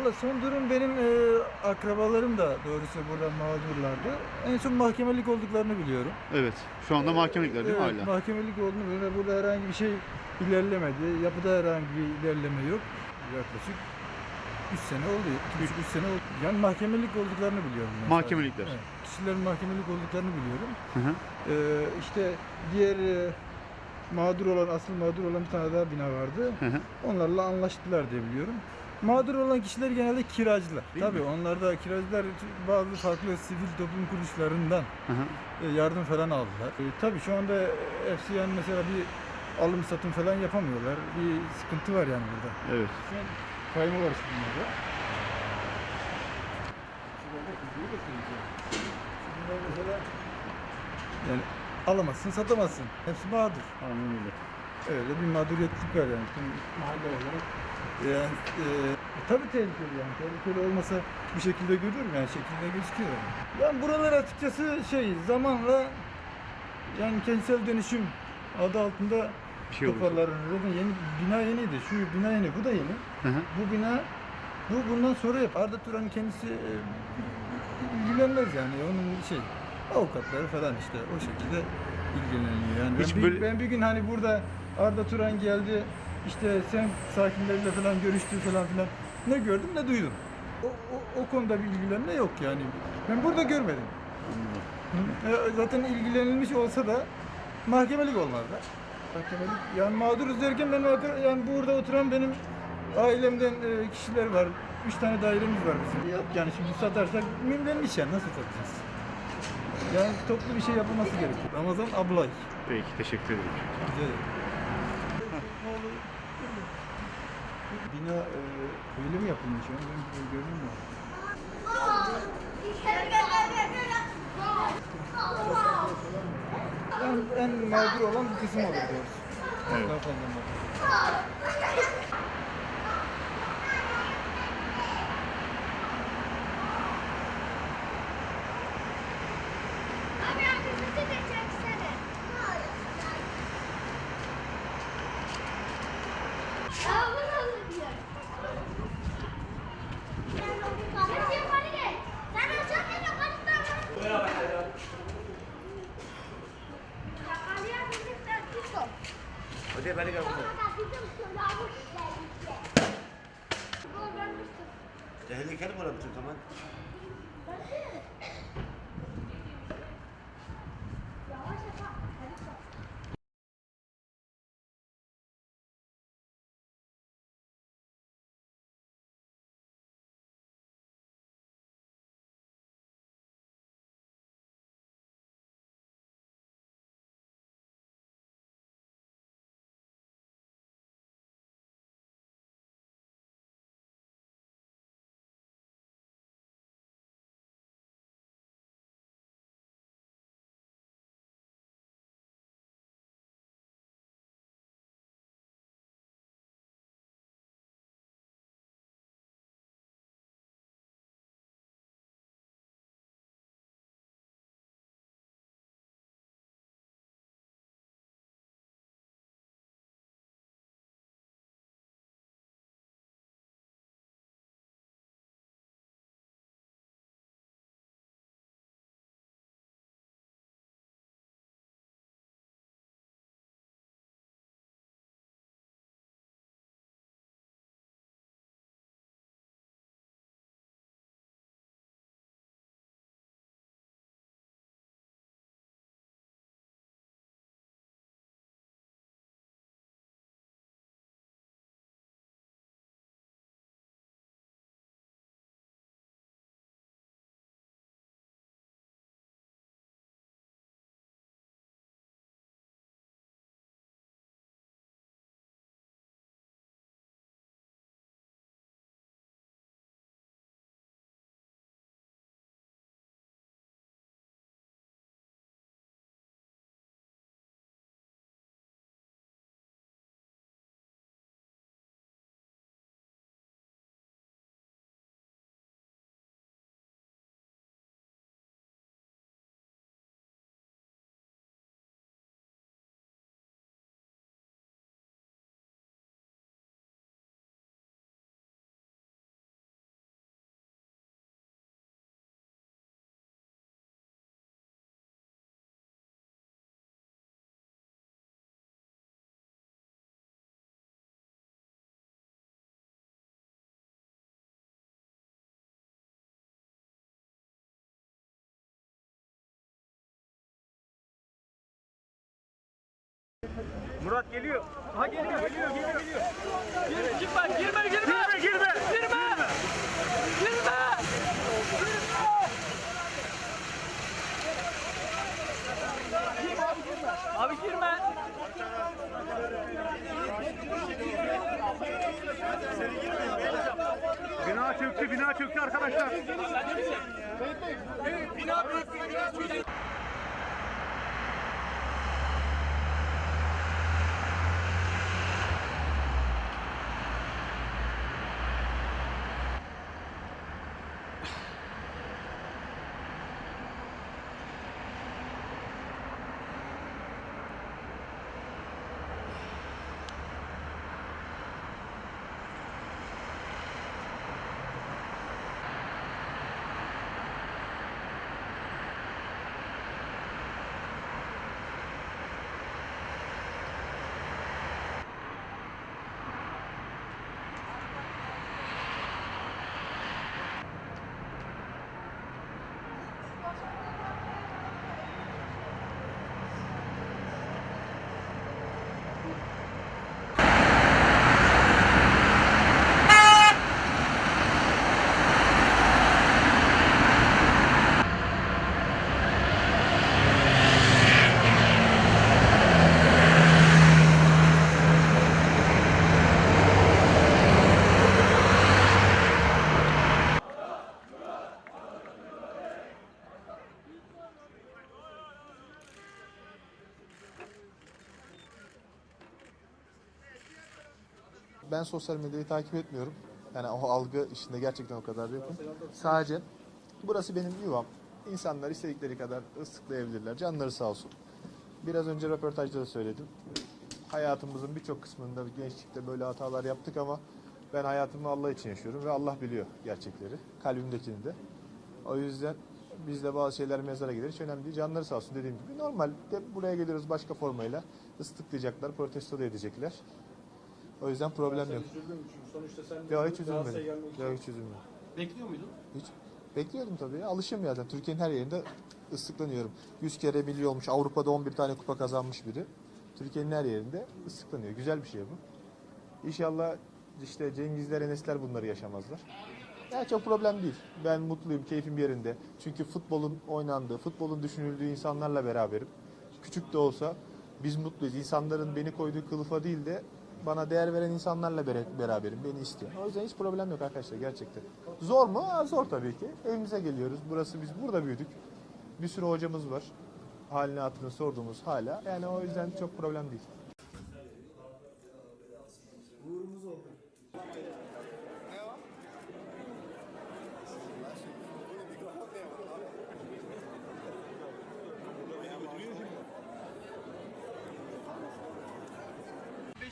Valla son durum benim e, akrabalarım da doğrusu burada mağdurlardı. En son mahkemelik olduklarını biliyorum. Evet. Şu anda mahkemelikler değil mi Evet, hala? Mahkemelik olduğunu biliyorum. Burada herhangi bir şey ilerlemedi. Yapıda herhangi bir ilerleme yok. Yaklaşık 3 sene oldu. 2,5-3 sene oldu. Yani mahkemelik olduklarını biliyorum. ben Mahkemelikler. sadece. Evet, kişilerin mahkemelik olduklarını biliyorum. Hı hı. Ee, işte diğer e, mağdur olan, asıl mağdur olan bir tane daha bina vardı. Hı hı. Onlarla anlaştılar diye biliyorum. Mağdur olan kişiler genelde kiracılar. Değil Tabii mi? onlar da kiracılar bazı farklı sivil toplum kuruluşlarından Hı hı. e, yardım falan aldılar. E, tabii şu anda hepsi yani mesela bir alım satım falan yapamıyorlar. Bir sıkıntı var yani burada. Evet. Kayma var bunlarda. Şurada kızıyı da mesela yani alamazsın, satamazsın. Hepsi mağdur. Aynen öyle. Öyle bir mağduriyetlik var yani tüm mahalle olarak. Yani e, tabii tehlikeli yani. Tehlikeli olmasa bu şekilde görür mü yani şekilde gözüküyor. Yani. Ben buralar açıkçası şey zamanla yani kentsel dönüşüm adı altında Bir şey toparlanır. Zaten yeni bina yeniydi. Şu bina yeni, bu da yeni. Hı hı. Bu bina bu bundan sonra yap. Arda Turan'ın kendisi e, ilgilenmez yani. Onun şey avukatları falan işte o şekilde ilgileniyor. Yani ben, Hiç bir, böyle- ben bir gün hani burada Arda Turan geldi işte sen sakinleriyle falan görüştü falan filan ne gördüm ne duydum. O, o, o konuda bir ilgilenme yok yani. Ben burada görmedim. Hı. E, Zaten ilgilenilmiş olsa da mahkemelik olmazdı. Mahkemelik yani mağduruz derken ben yani burada oturan benim ailemden e, kişiler var. Üç tane dairemiz var bizim. Yok yani şimdi satarsak mimlenmiş yani nasıl satacağız? Yani toplu bir şey yapılması gerekiyor. Ramazan Ablay. Peki teşekkür ederim. Rica ederim. Bina e, öyle mi yapılmış? Yani ben görmüyor mu? En, en mağdur olan bu kısım olur diyoruz. Evet. Daha fazla mağdur. Abi arkasını da çeksene. Aa, bu nasıl diyor? Sen yukarı gel. Sen aşağı gel, yukarı çık. Yakalayalım, biz de tutun. Hadi beni gel burada. Sonra bizim sınavı geldi. Bu görmüştüm. Tehlikeli mi olabilir Murat geliyor. Ha geliyor, geliyor, geliyor, geliyor. Girme, girme, girme, girme, girme, girme, girme, girme. Abi girme. Bina çöktü, bina çöktü arkadaşlar. Ben sosyal medyayı takip etmiyorum. Yani o algı işinde gerçekten o kadar yokum. Sadece burası benim yuvam. İnsanlar istedikleri kadar ıslıklayabilirler. Canları sağ olsun. Biraz önce röportajda da söyledim. Hayatımızın birçok kısmında gençlikte böyle hatalar yaptık ama ben hayatımı Allah için yaşıyorum ve Allah biliyor gerçekleri. Kalbimdekini de. O yüzden biz de bazı şeyler mezara gider. Hiç önemli değil. Canları sağ olsun dediğim gibi. Normal de buraya geliyoruz başka formayla. Islıklayacaklar, protesto da edecekler. O yüzden problem yok. Sonuçta sen de Yok hiç Galatasaray'a üzülmedim. gelmek için hiç üzülmedim. bekliyor muydun? Hiç. Bekliyordum tabii. ya. Alışım zaten. Türkiye'nin her yerinde ıslıklanıyorum. 100 kere milli olmuş. Avrupa'da 11 tane kupa kazanmış biri. Türkiye'nin her yerinde ıslıklanıyor. Güzel bir şey bu. İnşallah işte Cengizler, Enesler bunları yaşamazlar. Ya çok problem değil. Ben mutluyum, keyfim yerinde. Çünkü futbolun oynandığı, futbolun düşünüldüğü insanlarla beraberim. Küçük de olsa biz mutluyuz. İnsanların beni koyduğu kılıfa değil de bana değer veren insanlarla beraberim. Beni istiyor. O yüzden hiç problem yok arkadaşlar gerçekten. Zor mu? Ha, zor tabii ki. Evimize geliyoruz. Burası biz burada büyüdük. Bir sürü hocamız var. Halini hatırını sorduğumuz hala. Yani o yüzden çok problem değil. Uğurumuz oldu.